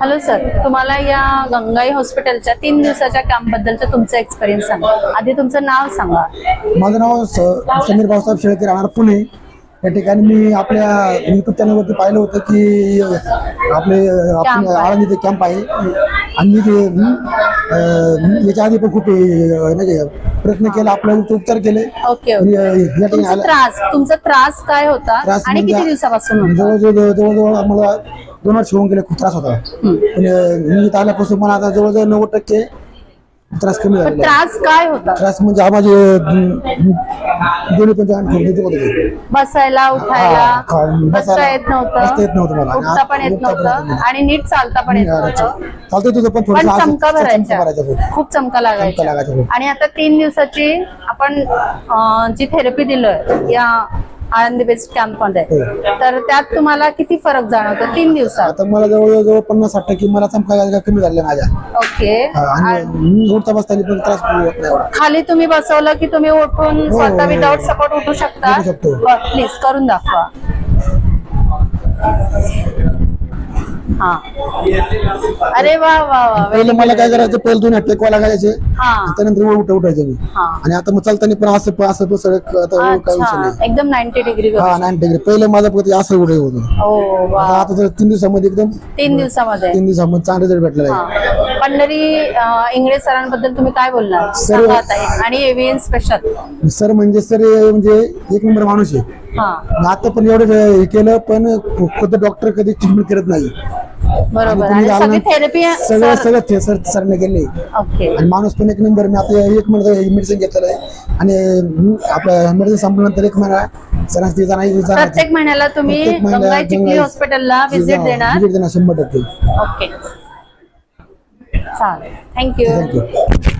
Hello sir तुम्हाला या गंगाई हॉस्पिटलच्या तीन दिवसाच्या कॅम्प बद्दलचं तुमचं एक्सपिरियन्स सांगा. आधी तुमचं नाव सांगा. माझं नाव स- समीर भाऊसाहेब शेळके राहणार पुणे. या ठिकाणी मी आपल्या युट्यूब चॅनलवरती पाहिलं होतं की आपले आहे. आळंदी इथे कॅम्प आहे. आणि मी ते याच्या आधी पण खूप अं, नाही का, प्रयत्न केला आपल्या उपचार केले. ओके आणि, ओके अं, या ठिकाणी तुमचा आला. त्रास तुमचा त्रास काय होता? त्रास आणि म्हणजे- किती दिवसापासून होता? जवळजवळ जवळजवळ आम्हाला दोन वर्ष होऊन गेले खूप त्रास होता. हम्म. पण अं, मी इथं आल्यापासून मला आता जवळजवळ नव्वद टक्के त्रास कमी पण आहे. त्रास काय होता त्रास म्हणजे हा माझे दोन्ही पण जाण देते होते बसायला उठायला हा, खा- बसता बसायला- येत नव्हतं बसता येत नव्हतं मला. आणि उठता पण येत उठता पण येत नव्हतं नव्हतं. आणि नीट चालता पण येत नव्हतं चालतंय तुझं पण पण थोडंसं असं- चमका चमका भरायचा खूप. खूप चमका चमका लागायचा खूप. आणि आता तीन दिवसाची आपण अं, जी थेरपी दिलोय या आळंदी बेस्ड कॅम्पमध्ये हो. तर त्यात तुम्हाला किती फरक जाणवतो तीन दिवसात आता मला जवळ जवळ पन्नास साठ टक्के मला चमका कमी झाले माझ्या ओके हा, आणि उठता बसताना पण त्रास होत नाही एवढा. खाली तुम्ही बसवलं की तुम्ही उठून स्वतः हो. विदाउट सपोर्ट उठू शकता उठू शकतो. प्लीज करून दाखवा हा. अरे वा वा वा. पहिले मला काय करायचं पहिले दोन टेकवा लागायचे. हा. त्यानंतर उठ उठायचं मी. हा. आणि आता मग चालताना पण असं पण असं पण सगळं आता काय विषय अच्छा नाही. एकदम नाईन्टी डिग्री हा नाईन डिग्री पहिले माझं फक्त असं उठे होतं. ओ वा. आता तीन दिवसामध्ये एकदम तीन दिवसामध्ये. तीन दिवसामध्ये चांगले रिझल्ट भेटलेला आहे हा. पंढरी इंगळे सरांबद्दल तुम्ही काय बोलणार? आता. आणि A V N special sir म्हणजे सर म्हणजे एक नंबर माणूस आहे. हा. आता पण एवढं हे केलं पण खुद डॉक्टर कधी ट्रीटमेंट करत नाही. बरोबर. तुम्ही आणि झालं सगळी ना, थेरपी सगळं सगळं ते सर सरने केले ओके. आणि माणूस पण एक नंबर. मी आता एक महिना मेडिसिन घेतलेलं आहे. आणि आपलं मेडिसिन संपल्यानंतर एक महिना सरांची जाणार जाणार प्रत्येक महिन्याला तुम्ही प्रत्येक महिन्याला गंगाई चिखली गंगाई- हॉस्पिटलला व्हिजिट देणार? विजिट देणार शंभर टक्के. ओके. चालेल थँक्यू थँक्यू